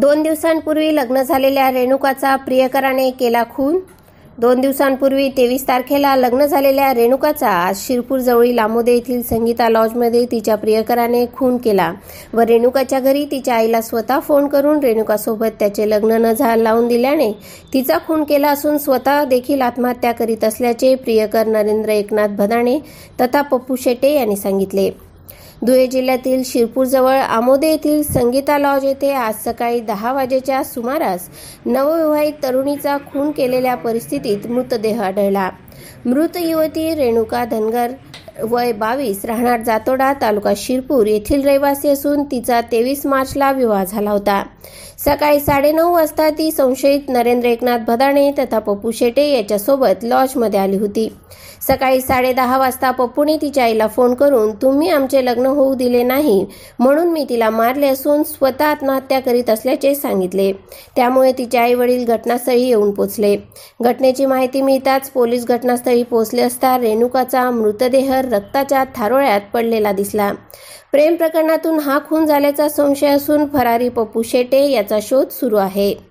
दोन दिवसांपूर्वी लग्न झालेल्या रेणुकाचा प्रियकराने केला खून. दोन दिवसांपूर्वी तेवीस तारखेला लग्न झालेल्या रेणुकाचा आज शिरपूर जवळील आमोदे येथील संगीता लॉजमध्ये तिच्या प्रियकराने खून केला व रेणुकाच्या घरी तिच्या आईला स्वतः फोन करून रेणुकासोबत त्याचे लग्न न झा लावून दिल्याने तिचा खून केला असून स्वतः देखील आत्महत्या करीत असल्याचे प्रियकर नरेंद्र एकनाथ भदाणे तथा पप्पू शेटे यांनी सांगितले. धुळे जिल्ह्यातील शिरपूरजवळ आमोदे येथील संगीता लॉज येथे आज सकाळी दहा वाजेच्या सुमारास नवविवाहित तरुणीचा खून केलेल्या परिस्थितीत मृतदेह आढळला. मृत युवती रेणुका धनगर वय बावीस राहणार जातोडा तालुका शिरपूर येथील रहिवासी असून तिचा तेवीस मार्चला विवाह झाला होता. सकाळी साडेनऊ वाजता ती संशयित नरेंद्र एकनाथ भदाणे तथा पप्पू शेटे याच्यासोबत लॉजमध्ये आली होती. सकाळी साडेदहा वाजता पप्पूने तिच्या आईला फोन करून तुम्ही आमचे लग्न होऊ दिले नाही म्हणून मी तिला मारले असून स्वतः आत्महत्या करीत असल्याचे सांगितले. त्यामुळे तिचे आई वडील घटनास्थळी येऊन पोचले. घटनेची माहिती मिळताच पोलीस घटनास्थळी पोहोचले असता रेणुकाचा मृतदेह रक्ताच्या थारोळ्यात पडलेला दिसला. प्रेम प्रकरणातून हा खून झाल्याचा संशय असून फरारी पप्पू शेटे याचा शोध सुरू आहे.